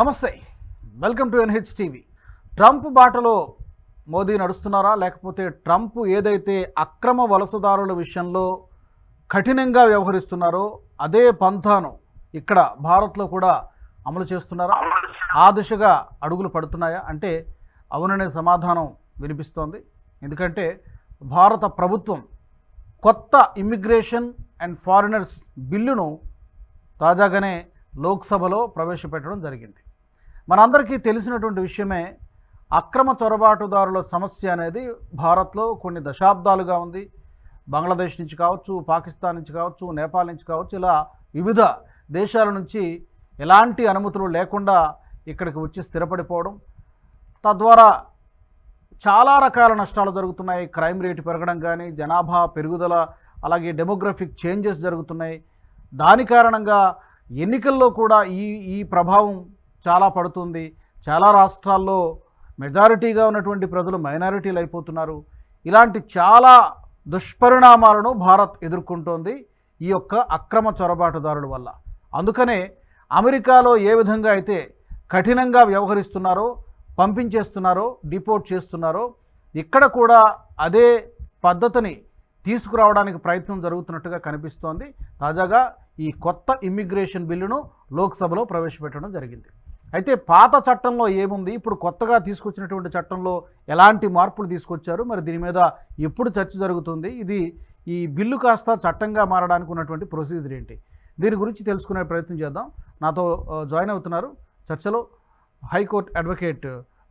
నమస్తే. Welcome to NH TV Trump బాటలో మోదీ నడుస్తున్నారా? లేకపోతే ట్రంప్ ఏదైతే అక్రమ వలసదారుల విషయంలో కఠినంగా వ్యవహరిస్తున్నారో అదే పంథాను ఇక్కడ భారత్లో కూడా అమలు చేస్తున్నారా? ఆ దిశగా అడుగులు పడుతున్నాయా? అంటే అవుననే సమాధానం వినిపిస్తోంది. ఎందుకంటే భారత ప్రభుత్వం కొత్త ఇమ్మిగ్రేషన్ అండ్ ఫారినర్స్ బిల్లును తాజాగానే లోక్సభలో ప్రవేశపెట్టడం జరిగింది. మనందరికీ తెలిసినటువంటి విషయమే అక్రమ చొరబాటుదారుల సమస్య అనేది భారత్లో కొన్ని దశాబ్దాలుగా ఉంది. బంగ్లాదేశ్ నుంచి కావచ్చు పాకిస్తాన్ నుంచి కావచ్చు నేపాల్ నుంచి కావచ్చు ఇలా వివిధ దేశాల నుంచి ఎలాంటి అనుమతులు లేకుండా ఇక్కడికి వచ్చి స్థిరపడిపోవడం. తద్వారా చాలా రకాల నష్టాలు జరుగుతున్నాయి. క్రైమ్ రేటు పెరగడం కానీ జనాభా పెరుగుదల అలాగే డెమోగ్రఫిక్ చేంజెస్ జరుగుతున్నాయి. దాని కారణంగా ఎన్నికల్లో కూడా ఈ ఈ ప్రభావం చాలా పడుతుంది. చాలా రాష్ట్రాల్లో మెజారిటీగా ఉన్నటువంటి ప్రజలు మైనారిటీలు అయిపోతున్నారు. ఇలాంటి చాలా దుష్పరిణామాలను భారత్ ఎదుర్కొంటోంది ఈ యొక్క అక్రమ చొరబాటుదారుల వల్ల. అందుకనే అమెరికాలో ఏ విధంగా అయితే కఠినంగా వ్యవహరిస్తున్నారో పంపించేస్తున్నారో డిపోర్ట్ చేస్తున్నారో ఇక్కడ కూడా అదే పద్ధతిని తీసుకురావడానికి ప్రయత్నం జరుగుతున్నట్టుగా కనిపిస్తోంది. తాజాగా ఈ కొత్త ఇమ్మిగ్రేషన్ బిల్లును లోక్సభలో ప్రవేశపెట్టడం జరిగింది. అయితే పాత చట్టంలో ఏముంది? ఇప్పుడు కొత్తగా తీసుకొచ్చినటువంటి చట్టంలో ఎలాంటి మార్పులు తీసుకొచ్చారు? మరి దీని మీద ఎప్పుడు చర్చ జరుగుతుంది? ఇది ఈ బిల్లు కాస్త చట్టంగా మారడానికి ఉన్నటువంటి ప్రొసీజర్ ఏంటి? దీని గురించి తెలుసుకునే ప్రయత్నం చేద్దాం. నాతో జాయిన్ అవుతున్నారు చర్చలో హైకోర్టు అడ్వకేట్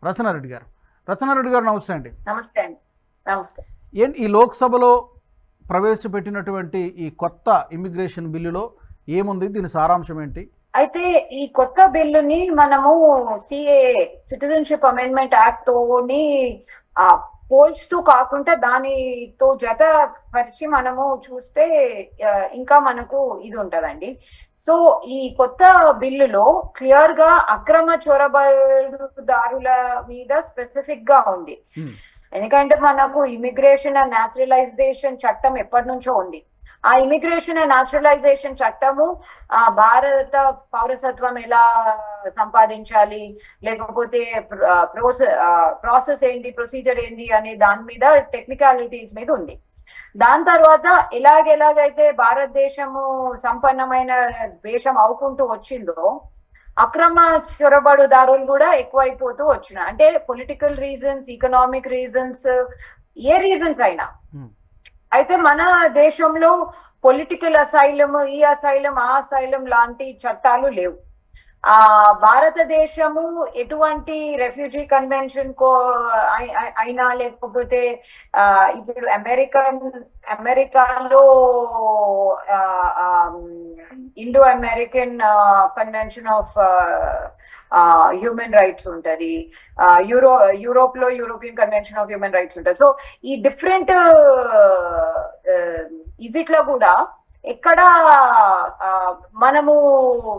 రచనారెడ్డి గారు. రచనారెడ్డి గారు నమస్తే అండి. నమస్తే అండి. నమస్తే. ఏంటి ఈ లోక్సభలో ప్రవేశపెట్టినటువంటి ఈ కొత్త ఇమిగ్రేషన్ బిల్లులో ఏముంది? దీని సారాంశం ఏంటి? అయితే ఈ కొత్త బిల్లుని మనము సిఏ సిటిజన్షిప్ అమెండ్మెంట్ యాక్ట్ తోని ఆ, పోల్చుతూ కాకుండా దానితో జత పరిచి మనము చూస్తే ఇంకా మనకు ఇది ఉంటదండి. సో ఈ కొత్త బిల్లులో క్లియర్గా అక్రమ చొరబడుదారుల మీద స్పెసిఫిక్గా ఉంది. ఎందుకంటే మనకు ఇమిగ్రేషన్ అండ్ న్యాచురలైజేషన్ చట్టం ఎప్పటి నుంచో ఉంది. ఆ ఇమిగ్రేషన్ అండ్ నాచురలైజేషన్ చట్టము ఆ భారత పౌరసత్వం ఎలా సంపాదించాలి లేకపోతే ప్రోసెస్ ప్రాసెస్ ఏంటి ప్రొసీజర్ ఏంటి అనే దాని మీద టెక్నికాలిటీస్ మీద ఉంది. దాని తర్వాత ఎలాగెలాగైతే భారతదేశము సంపన్నమైన దేశం అవుకుంటూ వచ్చిందో అక్రమ చొరబడుదారులు కూడా ఎక్కువైపోతూ వచ్చిన అంటే పొలిటికల్ రీజన్స్ ఎకనామిక్ రీజన్స్ ఏ రీజన్స్ అయినా. అయితే మన దేశంలో పొలిటికల్ అసైలం ఈ అసైలం ఆ అసైలం లాంటి చట్టాలు లేవు. ఆ భారతదేశము ఎటువంటి రెఫ్యూజీ కన్వెన్షన్ కో అయినా లేకపోతే ఆ, ఇప్పుడు అమెరికన్ అమెరికాలో Indo American convention of human rights ఉంటది. యూరో యూరోప్లో European convention of human rights ఉంటుంది. సో ఈ డిఫరెంట్ ఇవిట్లో కూడా ఎక్కడ ఆ, మనము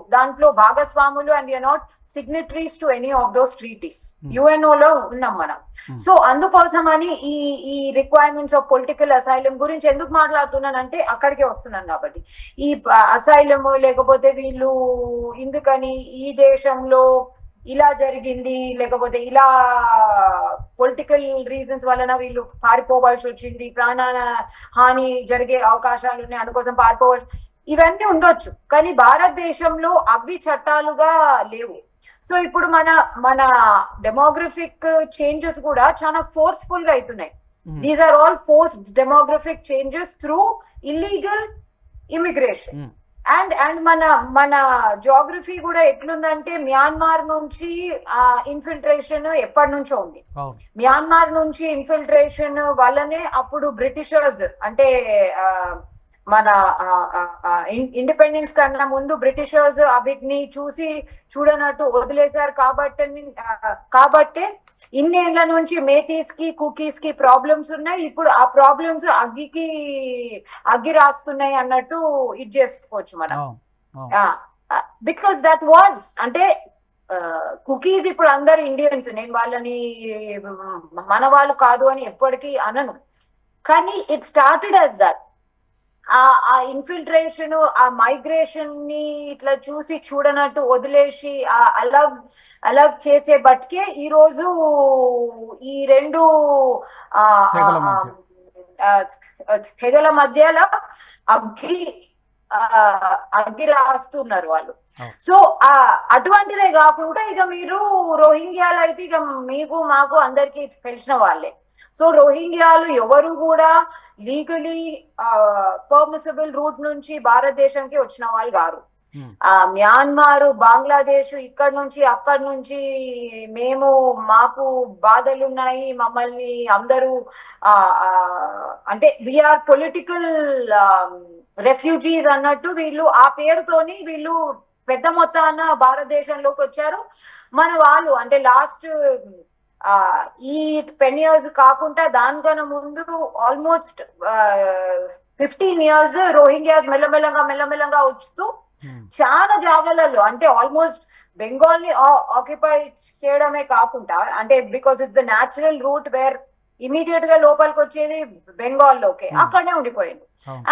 దాంట్లో భాగస్వాములు and you not signatories to any of those treaties Hmm. UNO లో ఉన్నాం మనం. Hmm. సో అందుకోసమని ఈ ఈ రిక్వైర్మెంట్స్ ఆఫ్ పొలిటికల్ అసైలం గురించి ఎందుకు మాట్లాడుతున్నానంటే అక్కడికే వస్తున్నాను కాబట్టి. ఈ అసైలం లేకపోతే వీళ్ళు ఎందుకని ఈ దేశంలో ఇలా జరిగింది లేకపోతే ఇలా పొలిటికల్ రీజన్స్ వలన వీళ్ళు పారిపోవాల్సి వచ్చింది ప్రాణాల హాని జరిగే అవకాశాలు ఉన్నాయి అందుకోసం పారిపోవాలి ఇవన్నీ ఉండొచ్చు. కానీ భారతదేశంలో అవి చట్టాలుగా లేవు. సో ఇప్పుడు మన మన డెమోగ్రఫిక్ చేంజెస్ కూడా చాలా ఫోర్స్ఫుల్గా అవుతున్నాయి. These are all force demographic changes through illegal immigration. And and మన మన జోగ్రఫీ కూడా ఎట్లుందంటే మ్యాన్మార్ నుంచి ఇన్ఫిల్ట్రేషన్ ఎప్పటి నుంచో ఉంది మ్యాన్మార్ నుంచి ఇన్ఫిల్ట్రేషన్ వల్లనే అప్పుడు బ్రిటిషర్స్ అంటే మన ఇండిపెండెన్స్ కన్నా ముందు బ్రిటిషర్స్ వీటిని చూసి చూడనట్టు వదిలేశారు కాబట్టి కాబట్టే ఇన్నేళ్ళ నుంచి మేతీస్కి కుకీస్కి ప్రాబ్లమ్స్ ఉన్నాయి. ఇప్పుడు ఆ ప్రాబ్లమ్స్ అగ్గికి అగ్గి రాస్తున్నాయి అన్నట్టు ఇది చేసుకోవచ్చు మనం. బికాస్ దట్ వాజ్ అంటే కుకీస్ ఇప్పుడు అందరు ఇండియన్స్. నేను వాళ్ళని మన వాళ్ళు కాదు అని ఎప్పటికీ అనను. కానీ ఇట్ స్టార్టెడ్ యాజ్ దట్ ఆ ఆ ఇన్ఫిల్ట్రేషన్ ఆ మైగ్రేషన్ని ఇట్లా చూసి చూడనట్టు వదిలేసి ఆ అలగ్ అలగ్ చేసే బట్కే ఈ రోజు ఈ రెండు ఆ తెగల మధ్యలో అగ్గి ఆ, అగ్గి రాస్తున్నారు వాళ్ళు. సో ఆ అటువంటిదే కాకుండా ఇక మీరు రోహింగ్యాలు అయితే ఇక మీకు మాకు అందరికి తెలిసిన వాళ్ళే. సో రోహింగ్యాలు ఎవరు కూడా లీగలీ పర్మిసబుల్ రూట్ నుంచి భారతదేశంకి వచ్చిన వాళ్ళు కారు Hmm. ఆ మ్యాన్మార్ బంగ్లాదేశ్ ఇక్కడ నుంచి అక్కడ నుంచి మేము మాకు బాధలు ఉన్నాయి మమ్మల్ని అందరూ అంటే వీఆర్ పొలిటికల్ రెఫ్యూజీస్ అన్నట్టు వీళ్ళు ఆ పేరుతోని వీళ్ళు పెద్ద మొత్తాన భారతదేశంలోకి వచ్చారు మన వాళ్ళు అంటే లాస్ట్ ఈ టెన్ ఇయర్స్ కాకుండా దానికన్నా ముందు ఆల్మోస్ట్ ఫిఫ్టీన్ ఇయర్స్ రోహింగ్యాస్ మెల్లమెల్లగా మెల్లమెల్లగా వస్తూ ఉమ్, చాలా జాగాలలో అంటే ఆల్మోస్ట్ బెంగాల్ని ఆక్యుపై చేయడమే కాకుండా అంటే because it's the natural route where ఇమీడియట్గా లోపలికి వచ్చేది బెంగాల్ లోకే Hmm. అక్కడనే ఉండిపోయింది.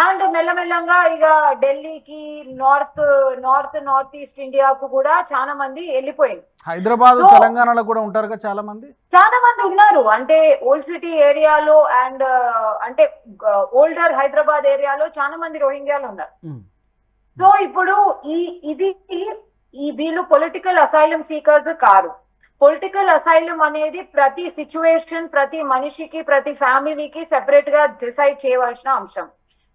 అండ్ మెల్లమెల్లంగా ఇక ఢిల్లీకి నార్త్ నార్త్ నార్త్ ఈస్ట్ ఇండియాకు కూడా చాలా మంది వెళ్ళిపోయింది. హైదరాబాద్ తెలంగాణలో కూడా ఉంటారుగా చాలా మంది? చాలా మంది ఉన్నారు. అంటే ఓల్డ్ సిటీ ఏరియాలో అండ్ అంటే ఓల్డర్ హైదరాబాద్ ఏరియాలో చాలా మంది రోహింగ్యాలు ఉన్నారు. సో ఇప్పుడు ఈ ఇది ఈ వీళ్ళు పొలిటికల్ అసైలం సీకర్స్ కారు. పొలిటికల్ అసైలం అనేది ప్రతి సిచ్యువేషన్ ప్రతి మనిషికి ప్రతి ఫ్యామిలీకి సెపరేట్గా డిసైడ్ చేయవలసిన అంశం.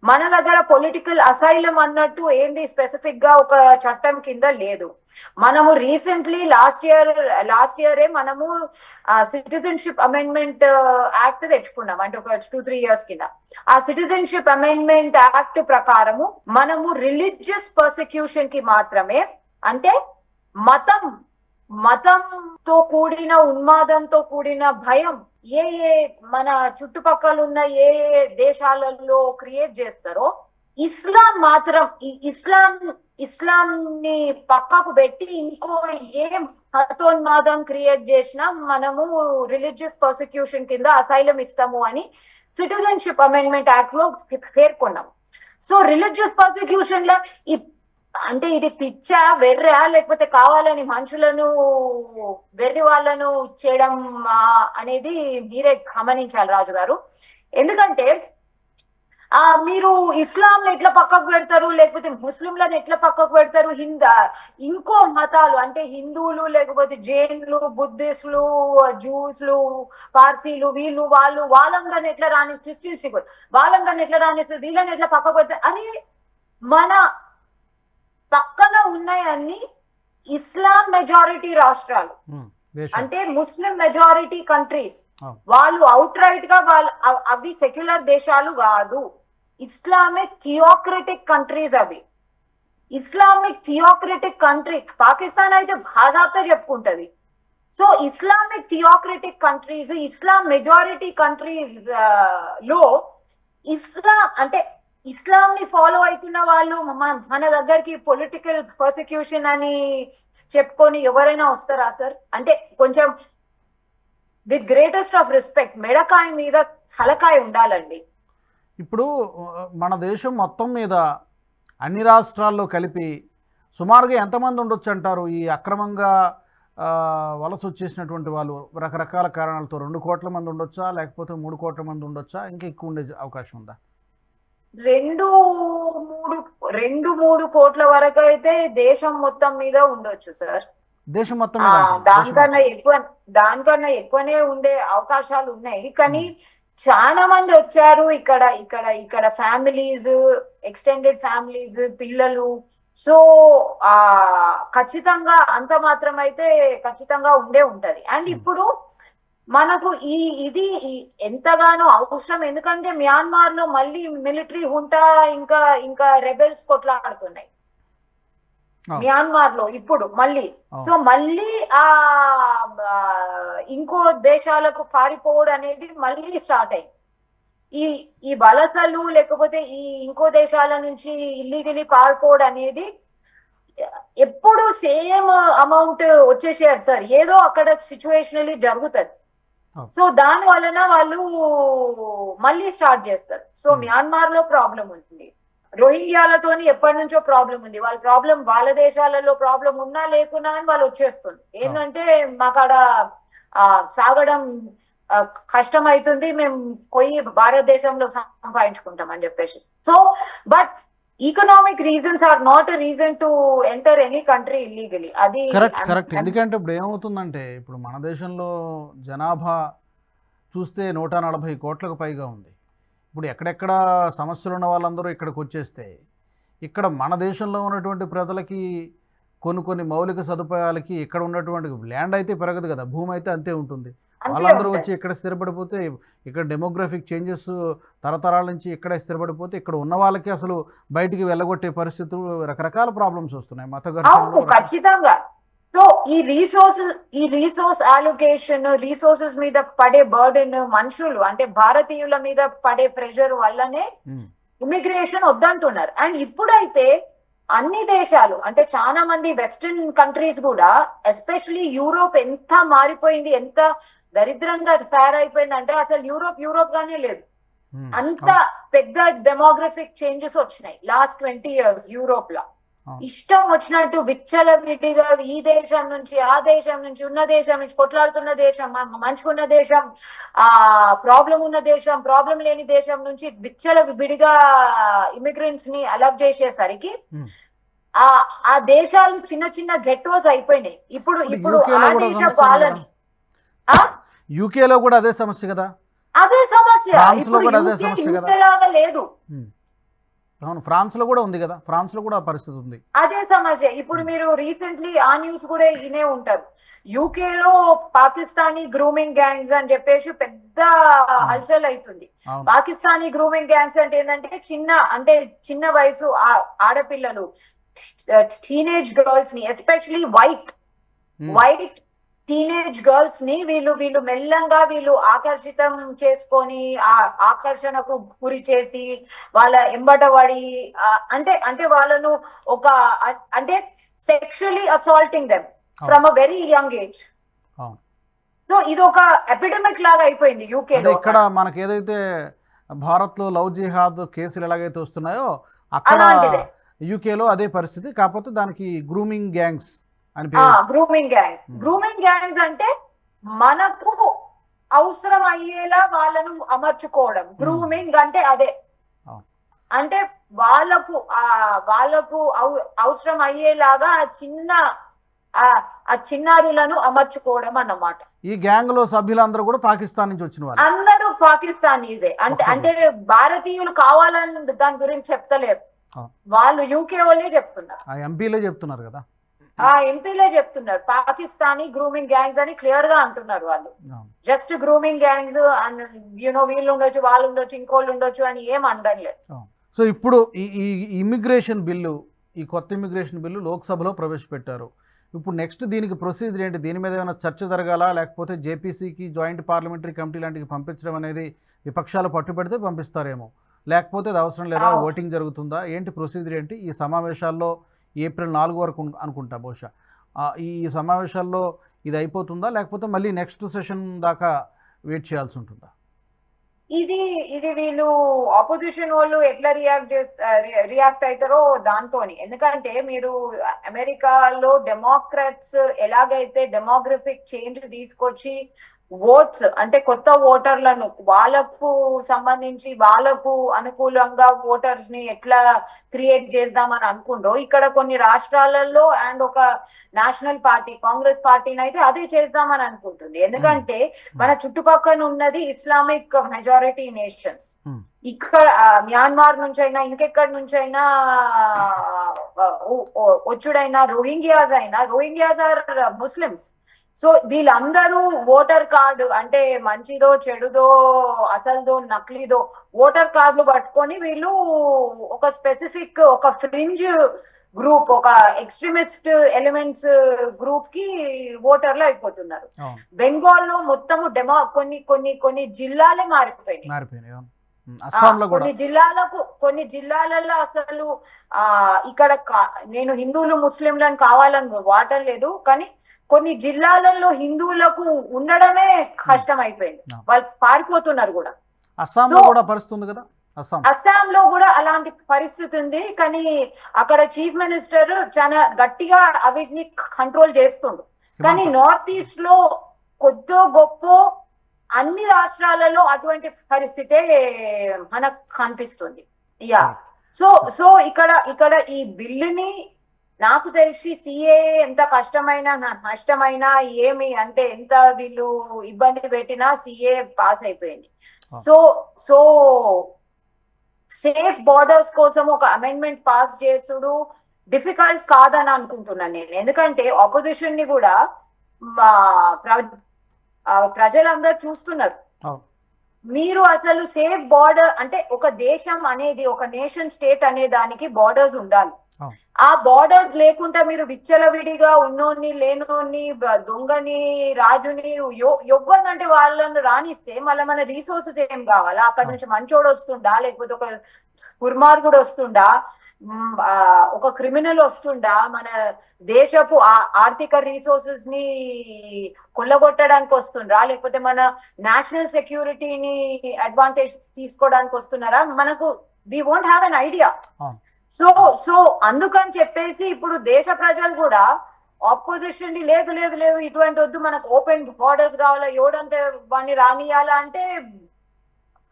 మన దగ్గర పొలిటికల్ అసైలం అన్నట్టు ఏంది? స్పెసిఫిక్గా ఒక చట్టం కింద లేదు. మనము రీసెంట్లీ లాస్ట్ ఇయర్ లాస్ట్ ఇయరే మనము సిటిజన్షిప్ అమెండ్మెంట్ యాక్ట్ తెచ్చుకున్నాం. అంటే ఒక టూ త్రీ ఇయర్స్ కింద. ఆ సిటిజన్షిప్ అమెండ్మెంట్ యాక్ట్ ప్రకారము మనము రిలీజియస్ పర్సిక్యూషన్కి మాత్రమే అంటే మతం మతంతో కూడిన ఉన్మాదంతో కూడిన భయం ఏ ఏ మన చుట్టుపక్కల ఉన్న ఏ ఏ దేశాలలో క్రియేట్ చేస్తారో ఇస్లాం మాత్రం ఇస్లాం ఇస్లాం ని పక్కకు పెట్టి ఇంకో ఏ మతోన్మాదం క్రియేట్ చేసినా మనము రిలీజియస్ పర్సిక్యూషన్ కింద అసైలం ఇస్తాము అని సిటిజన్షిప్ అమెండ్మెంట్ యాక్ట్లో పేర్కొన్నాము. సో రిలీజియస్ పర్సిక్యూషన్లో ఈ అంటే ఇది పిచ్చా వెర్రా లేకపోతే కావాలని మనుషులను వెర్రి వాళ్ళను చేయడం అనేది మీరే గమనించాలి రాజు గారు ఎందుకంటే ఆ మీరు ఇస్లాం ఎట్లా పక్కకు పెడతారు లేకపోతే ముస్లింలను ఎట్లా పక్కకు పెడతారు హింద ఇంకో మతాలు అంటే హిందువులు లేకపోతే జైన్లు బుద్ధిస్టులు జూస్లు పార్సీలు వీళ్ళు వాళ్ళు వాళ్ళందరిని ఎట్లా రాని క్రిస్టియన్స్ వాళ్ళందరిని ఎట్లా రానిస్తారు వీళ్ళని ఎట్లా పక్కకు పెడతారు? అని మన పక్కన ఉన్నాయన్ని ఇస్లాం మెజారిటీ రాష్ట్రాలు. అంటే ముస్లిం మెజారిటీ కంట్రీస్. వాళ్ళు అవుట్ రైట్గా వాళ్ళు అవ్- సెక్యులర్ దేశాలు కాదు. ఇస్లామిక్ థియోక్రటిక్ కంట్రీస్ అవి. ఇస్లామిక్ థియోక్రటిక్ కంట్రీ పాకిస్తాన్ అయితే బాధాప్తో చెప్పుకుంటది. సో ఇస్లామిక్ థియోక్రటిక్ కంట్రీస్ ఇస్లాం మెజారిటీ కంట్రీస్లో ఇస్లాం అంటే ఇస్లాం ని ఫాలో అవుతున్న వాళ్ళు మన దగ్గరికి పొలిటికల్ పర్సిక్యూషన్ అని చెప్పుకొని ఎవరైనా వస్తారా సార్? అంటే కొంచెం విత్ గ్రేటెస్ట్ ఆఫ్ రెస్పెక్ట్ మెడకాయ మీద తలకాయ ఉండాలండి. ఇప్పుడు మన దేశం మొత్తం మీద అన్ని రాష్ట్రాల్లో కలిపి సుమారుగా ఎంతమంది ఉండొచ్చు అంటారు? ఈ అక్రమంగా వలస వచ్చేసినటువంటి వాళ్ళు రకరకాల కారణాలతో రెండు కోట్ల మంది ఉండొచ్చా? లేకపోతే మూడు కోట్ల మంది ఉండొచ్చా? ఇంకా ఎక్కువ ఉండే అవకాశం ఉందా? రెండు మూడు రెండు మూడు కోట్ల వరకు అయితే దేశం మొత్తం మీద ఉండొచ్చు సార్. దేశం మొత్తం దానికన్నా ఎక్కువ దానికన్నా ఎక్కువనే ఉండే అవకాశాలు ఉన్నాయి. కానీ చాలా మంది వచ్చారు ఇక్కడ ఇక్కడ ఇక్కడ ఫ్యామిలీస్ ఎక్స్టెండెడ్ ఫ్యామిలీస్ పిల్లలు. సో ఆ ఖచ్చితంగా అంత మాత్రం అయితే ఖచ్చితంగా ఉండే ఉంటది. అండ్. ఇప్పుడు మనకు ఈ ఇది ఎంతగానో అవసరం ఎందుకంటే మియాన్మార్లో మళ్ళీ మిలిటరీ హుంటా ఇంకా ఇంకా రెబెల్స్ కొట్లాడుతున్నాయి. మియాన్మార్లో ఇప్పుడు మళ్ళీ. సో మళ్ళీ ఆ ఇంకో దేశాలకు పారిపోవడం అనేది మళ్ళీ స్టార్ట్ అయింది ఈ ఈ వలసలు లేకపోతే ఈ ఇంకో దేశాల నుంచి ఇల్లీగలీ పారిపోవడం అనేది ఎప్పుడు సేమ్ అమౌంట్ వచ్చేసారు సార్ ఏదో అక్కడ సిచ్యువేషనలీ జరుగుతుంది. సో దాని వలన వాళ్ళు మళ్ళీ స్టార్ట్ చేస్తారు. So Hmm. మియాన్మార్లో ప్రాబ్లం ఉంది. రోహింగ్యాలతోని ఎప్పటి నుంచో ప్రాబ్లం ఉంది. వాళ్ళ ప్రాబ్లం వాళ్ళ దేశాలలో ప్రాబ్లం ఉన్నా లేకున్నా అని వాళ్ళు వచ్చేస్తుంది ఏంటంటే మాకాడ ఆ, సాగడం కష్టం అవుతుంది మేము పోయి భారతదేశంలో సంపాదించుకుంటాం అని చెప్పేసి. So but economic reasons are not reason to enter any country illegally అది కరెక్ట్ కరెక్ట్ ఎందుకంటే ఇప్పుడు ఏమవుతుందంటే ఇప్పుడు మన దేశంలో జనాభా చూస్తే నూట నలభై కోట్లకు పైగా ఉంది. ఇప్పుడు ఎక్కడెక్కడ సమస్యలు ఉన్న వాళ్ళందరూ ఇక్కడికి వచ్చేస్తే ఇక్కడ మన దేశంలో ఉన్నటువంటి ప్రజలకి కొన్ని కొన్ని మౌలిక సదుపాయాలకి ఇక్కడ ఉన్నటువంటి ల్యాండ్ అయితే పెరగదు కదా భూమి అయితే అంతే ఉంటుంది. వాళ్ళందరూ. వచ్చి ఇక్కడ స్థిరపడిపోతే ఇక్కడ డెమోగ్రఫిక్ చేంజెస్ తరతరాల నుంచి ఇక్కడే స్థిరపడిపోతే ఇక్కడ ఉన్న వాళ్ళకి అసలు బయటికి వెళ్ళగొట్టే పరిస్థితులు రకరకాల ప్రాబ్లమ్స్ వస్తున్నాయి. మత ఖచ్చితంగా. సో ఈ రీసోర్సెస్ ఈ రీసోర్స్ అలొకేషన్ రీసోర్సెస్ మీద పడే బర్డెన్ మనుషులు అంటే భారతీయుల మీద పడే ప్రెషర్ వల్లనే ఇమిగ్రేషన్ వద్దంటున్నారు. అండ్ ఇప్పుడైతే అన్ని దేశాలు అంటే చాలా మంది వెస్టర్న్ కంట్రీస్ కూడా ఎస్పెషలీ యూరోప్ ఎంత మారిపోయింది ఎంత దరిద్రంగా తయారైపోయింది అంటే అసలు యూరోప్ యూరోప్ గానే లేదు. ఉమ్, అంత పెద్ద డెమోగ్రఫిక్ చేంజెస్ వచ్చినాయి లాస్ట్ ట్వంటీ ఇయర్స్ యూరోప్లో. ఇష్టం వచ్చినట్టు విచ్చలవిడిగా ఈ దేశం నుంచి ఆ దేశం నుంచి ఉన్న దేశం నుంచి కొట్లాడుతున్న దేశం మంచుకున్న దేశం ఆ ప్రాబ్లం ఉన్న దేశం ప్రాబ్లం లేని దేశం నుంచి విచ్చల విడిగా ఇమిగ్రెంట్స్ని అలవ్ చేసేసరికి Hmm. ఆ ఆ దేశాలు చిన్న చిన్న గెట్టోస్ అయిపోయినాయి. ఇప్పుడు ఇప్పుడు ఆ దేశ సమస్య యూకేలో కూడా అదే సమస్య కదా? అదే సమస్య. ఫ్రాన్స్లో కూడా అదే సమస్య కదా. లేదు. అవును ఫ్రాన్స్లో కూడా ఉంది కదా? ఫ్రాన్స్లో కూడా ఆ పరిస్థితి ఉంది. అదే సమస్య. ఇప్పుడు మీరు రీసెంట్లీ ఆ న్యూస్ కూడా వినే ఉంటారు. యూకే లో పాకిస్తానీ గ్రూమింగ్ గ్యాంగ్స్ అని చెప్పేసి పెద్ద హల్చల్ అవుతుంది. పాకిస్తానీ గ్రూమింగ్ గ్యాంగ్స్ అంటే ఏంటంటే చిన్న అంటే చిన్న వయసు ఆడపిల్లలు టీనేజ్ గర్ల్స్ని ఎస్పెషలీ వైట్ వైట్ టీనేజ్ గర్ల్స్ని వీళ్ళు వీళ్ళు మెల్లంగా వీళ్ళు ఆకర్షితం చేసుకొని ఆ ఆకర్షణకు గురి చేసి వాళ్ళ ఎంబటబడి అంటే అంటే వాళ్ళను ఒక అంటే sexually assaulting them from a very young age. So ఇది ఒక ఎపిడమిక్ లాగా అయిపోయింది యూకే ఇక్కడ మనకి ఏదైతే భారత్లో లవ్ జిహాద్ కేసులు ఎలాగైతే వస్తున్నాయో అక్కడ. యూకేలో అదే పరిస్థితి కాకపోతే దానికి grooming gangs grooming gangs Hmm. Grooming gangs అంటే మనకు అవసరం అయ్యేలా వాళ్ళను అమర్చుకోవడం. గ్రూమింగ్ అంటే అదే. అంటే వాళ్ళకు ఆ వాళ్ళకు అవ- అవసరం అయ్యేలాగా ఆ చిన్న ఆ చిన్నారులను అమర్చుకోవడం అన్నమాట. ఈ గ్యాంగ్లో సభ్యులందరూ కూడా పాకిస్తాన్ నుంచి వచ్చిన వాళ్ళు. అందరూ పాకిస్తానీసే. అంటే. అంటే భారతీయులు కావాలని దాని గురించి చెప్తలేరు. వాళ్ళు యూకే వాళ్ళే చెప్తున్నారు. ఎంపీలే చెప్తున్నారు కదా. ఆ ఎంపీలే చెప్తున్నారు. పాకిస్తానీ గ్రూమింగ్ గ్యాంగ్స్ అని క్లియర్గా అంటున్నారు వాళ్ళు. జస్ట్ గ్రూమింగ్ గ్యాంగ్స్ యూనో వీళ్ళు ఉండొచ్చు వాళ్ళు ఉండొచ్చు ఇంకోళ్ళు ఉండొచ్చు అని ఏం అనడం లేదు సో ఇప్పుడు ఈ ఈ ఇమిగ్రేషన్ బిల్లు ఈ కొత్త ఇమిగ్రేషన్ బిల్లు లోక్సభలో ప్రవేశపెట్టారు. ఇప్పుడు నెక్స్ట్ దీనికి ప్రొసీజర్ ఏంటి? దీని మీద ఏమైనా చర్చ జరగాలా? లేకపోతే జేపీసీకి జాయింట్ పార్లమెంటరీ కమిటీ లాంటివి పంపించడం అనేది విపక్షాలు పట్టుబడితే పంపిస్తారేమో. లేకపోతే అది అవసరం లేదా. ఓటింగ్ జరుగుతుందా? ఏంటి ప్రొసీజర్ ఏంటి? ఈ సమావేశాల్లో ఏప్రిల్ నాలుగు వరకు అనుకుంటా బహుశా. ఈ సమావేశాల్లో ఇది అయిపోతుందా? లేకపోతే మళ్ళీ నెక్స్ట్ సెషన్ దాకా వెయిట్ చేయాల్సి ఉంటుందా? ఇది ఇది వీళ్ళు ఆపోజిషన్ వాళ్ళు ఎట్లా రియాక్ట్ చేస్తా రియాక్ట్ అవుతారో దాంతోని. ఎందుకంటే మీరు అమెరికాలో డెమోక్రాట్స్ ఎలాగైతే డెమోగ్రఫిక్ చేంజ్ తీసుకొచ్చి ఓట్స్ అంటే కొత్త ఓటర్లను వాళ్ళకు సంబంధించి వాళ్ళకు అనుకూలంగా ఓటర్స్ని ఎట్లా క్రియేట్ చేద్దామని అనుకుండ్రో ఇక్కడ కొన్ని రాష్ట్రాలలో అండ్ ఒక నేషనల్ పార్టీ కాంగ్రెస్ పార్టీని అయితే అదే చేద్దామని అనుకుంటుంది. ఎందుకంటే మన చుట్టుపక్కల ఉన్నది ఇస్లామిక్ మెజారిటీ నేషన్స్. Hmm. ఇక్కడ మ్యాన్మార్ నుంచి అయినా ఇంకెక్కడి నుంచి అయినా ఆ, ఓ- ఓ- వచ్చుడైనా రోహింగ్యాస్ అయినా రోహింగ్యాస్ ఆర్ ముస్లిమ్స్. సో వీళ్ళందరూ ఓటర్ కార్డు అంటే మంచిదో చెడుదో అసలుదో నకిలీదో ఓటర్ కార్డులు పట్టుకొని వీళ్ళు ఒక స్పెసిఫిక్ ఒక ఫ్రింజ్ గ్రూప్ ఒక ఎక్స్ట్రీమిస్ట్ ఎలిమెంట్స్ గ్రూప్కి ఓటర్లు అయిపోతున్నారు. అవును. బెంగాల్లో మొత్తము డెమో కొన్ని కొన్ని కొన్ని జిల్లాలే మారిపోయినాయి. కొన్ని జిల్లాలకు కొన్ని జిల్లాలలో అసలు ఆ ఇక్కడ నేను హిందువులు ముస్లింలను కావాలని వాడటం లేదు కానీ కొన్ని జిల్లాలలో హిందువులకు ఉండడమే కష్టం అయిపోయింది. వాళ్ళు పారిపోతున్నారు కూడా. అస్సాంలో కూడా పరిస్థితి ఉంది కదా? అస్సాం. లో కూడా అలాంటి పరిస్థితి ఉంది. కానీ అక్కడ చీఫ్ మినిస్టర్ చాలా గట్టిగా అవిటిని కంట్రోల్ చేస్తుండు. కానీ. నార్త్ ఈస్ట్లో కొద్దో గొప్ప అన్ని రాష్ట్రాలలో అటువంటి పరిస్థితే మనకు కనిపిస్తుంది. యా. సో సో ఇక్కడ ఇక్కడ ఈ బిల్లుని నాకు తెలిసి సిఏ ఎంత కష్టమైన నష్టమైనా ఏమి అంటే ఎంత వీళ్ళు ఇబ్బంది పెట్టినా సిఏ పాస్ అయిపోయింది. సో సో సేఫ్ బార్డర్స్ కోసం ఒక అమెండ్మెంట్ పాస్ చేసుడు డిఫికల్ట్ కాదని అనుకుంటున్నాను నేను ఎందుకంటే ఆపోజిషన్ని కూడా మా ప్రజలందరూ చూస్తున్నారు. మీరు అసలు సేఫ్ బార్డర్ అంటే ఒక దేశం అనేది ఒక నేషన్ స్టేట్ అనే దానికి బార్డర్స్ ఉండాలి. ఆ బార్డర్స్ లేకుండా మీరు విచ్చలవిడిగా ఉన్నోని లేనోని బ- దొంగని రాజుని ఎవ- ఎవరినంటే వాళ్ళని రానిస్తే మళ్ళీ మన రీసోర్సెస్ ఏం కావాలా? అక్కడ నుంచి మంచోడు వస్తుండా? లేకపోతే ఒక దుర్మార్గుడు వస్తుండా? ఒక క్రిమినల్ వస్తుండా? మన దేశపు ఆర్థిక రీసోర్సెస్ని కొల్లగొట్టడానికి వస్తుండ్రా? లేకపోతే మన నేషనల్ సెక్యూరిటీని అడ్వాంటేజ్ తీసుకోవడానికి వస్తున్నారా? మనకు we won't have an idea. So so అందుకని చెప్పేసి ఇప్పుడు దేశ ప్రజలు కూడా ఆపోజిషన్ లేదు లేదు లేదు ఇటువంటి వద్దు మనకు ఓపెన్ బార్డర్స్ కావాలా ఎవడంటే వాడిని రానియాలా అంటే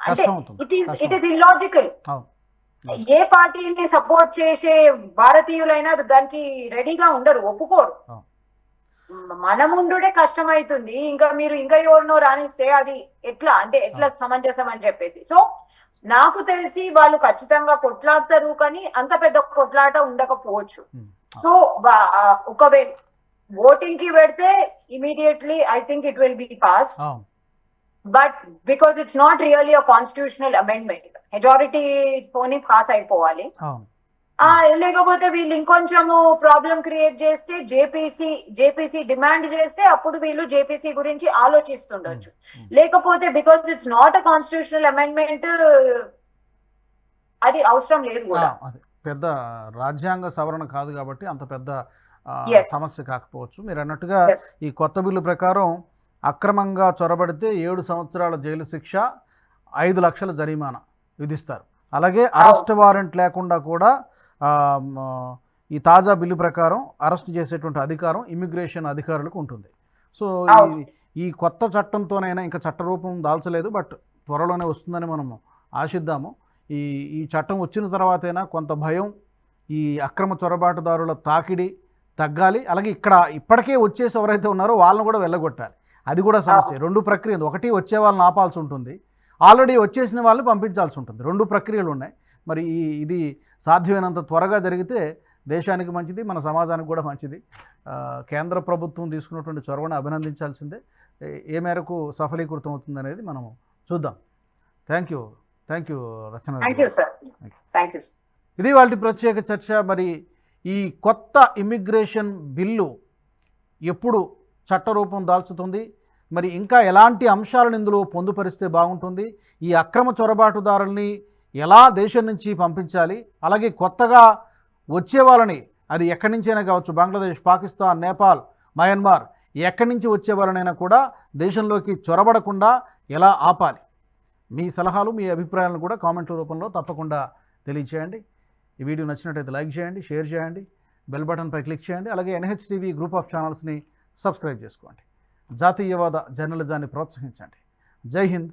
కష్టం అవుతుంది ఇట్ ఈస్ కష్టం ఇట్ ఈస్ ఇల్లాజికల్. ఏ పార్టీని సపోర్ట్ చేసే భారతీయులైనా దానికి రెడీగా ఉండరు ఒప్పుకోరు. మనం ఉండుడే కష్టమైతుంది ఇంకా మీరు ఇంకా ఎవరినో రానిస్తే అది ఎట్లా అంటే ఎట్లా సమంజసం అని చెప్పేసి. సో నాకు తెలిసి వాళ్ళు ఖచ్చితంగా కొట్లాడతారు కానీ అంత పెద్ద కొట్లాట ఉండకపోవచ్చు. ఉమ్. సో ఒకవేళ ఓటింగ్కి పెడితే immediately I think it will be pass అవును but because it's not really a constitutional amendment. Majority తోని పాస్ అయిపోవాలి. ఆ లేకపోతే వీళ్ళు ఇంకొంచెము ప్రాబ్లం క్రియేట్ చేస్తే జేపీసీ జేపీసీ డిమాండ్ చేస్తే అప్పుడు వీళ్ళు జేపీసీ గురించి ఆలోచిస్తుండొచ్చు Hmm. లేకపోతే because it's not a constitutional amendment అది అవసరం లేదు కూడా అది పెద్ద రాజ్యాంగ సవరణ కాదు కాబట్టి అంత పెద్ద. సమస్య కాకపోవచ్చు మీరు అన్నట్టుగా. ఈ కొత్త బిల్లు ప్రకారం అక్రమంగా చొరబడితే ఏడు సంవత్సరాల జైలు శిక్ష ఐదు లక్షల జరిమానా విధిస్తారు అలాగే అరెస్ట్ వారెంట్ లేకుండా కూడా ఈ తాజా బిల్లు ప్రకారం అరెస్ట్ చేసేటువంటి అధికారం ఇమిగ్రేషన్ అధికారులకు ఉంటుంది. సో ఈ కొత్త చట్టంతోనైనా ఇంకా చట్టరూపం దాల్చలేదు బట్ త్వరలోనే వస్తుందని మనము ఆశిద్దాము. ఈ ఈ చట్టం వచ్చిన తర్వాతైనా కొంత భయం ఈ అక్రమ చొరబాటుదారుల తాకిడి తగ్గాలి. అలాగే ఇక్కడ ఇప్పటికే వచ్చేసి ఎవరైతే ఉన్నారో వాళ్ళని కూడా వెళ్ళగొట్టాలి. అది కూడా సమస్య. రెండు ప్రక్రియ ఉంది. ఒకటి వచ్చే వాళ్ళని ఆపాల్సి ఉంటుంది. ఆల్రెడీ వచ్చేసిన వాళ్ళని పంపించాల్సి ఉంటుంది. రెండు ప్రక్రియలు ఉన్నాయి. మరి ఈ ఇది సాధ్యమైనంత త్వరగా జరిగితే దేశానికి మంచిది మన సమాజానికి కూడా మంచిది. కేంద్ర ప్రభుత్వం తీసుకున్నటువంటి చొరవను అభినందించాల్సిందే. ఏ- మేరకు సఫలీకృతం అవుతుంది అనేది మనం చూద్దాం thank you thank you Rachana ఇది వాళ్ళ ప్రత్యేక చర్చ. మరి ఈ కొత్త ఇమిగ్రేషన్ బిల్లు ఎప్పుడు చట్టరూపం దాల్చుతుంది? మరి ఇంకా ఎలాంటి అంశాలను ఇందులో పొందుపరిస్తే బాగుంటుంది? ఈ అక్రమ చొరబాటుదారుల్ని ఎలా దేశం నుంచి పంపించాలి? అలాగే కొత్తగా వచ్చే వాళ్ళని అది ఎక్కడి నుంచైనా కావచ్చు బంగ్లాదేశ్ పాకిస్తాన్ నేపాల్ మయన్మార్ ఎక్కడి నుంచి వచ్చే వాళ్ళనైనా కూడా దేశంలోకి చొరబడకుండా ఎలా ఆపాలి? మీ సలహాలు మీ అభిప్రాయాలను కూడా కామెంట్ల రూపంలో తప్పకుండా తెలియచేయండి. ఈ వీడియో నచ్చినట్టయితే లైక్ చేయండి షేర్ చేయండి బెల్ బటన్పై క్లిక్ చేయండి అలాగే ఎన్హెచ్టీవీ గ్రూప్ ఆఫ్ ఛానల్స్ని సబ్స్క్రైబ్ చేసుకోండి. జాతీయవాద జర్నలిజాన్ని ప్రోత్సహించండి. జై హింద్.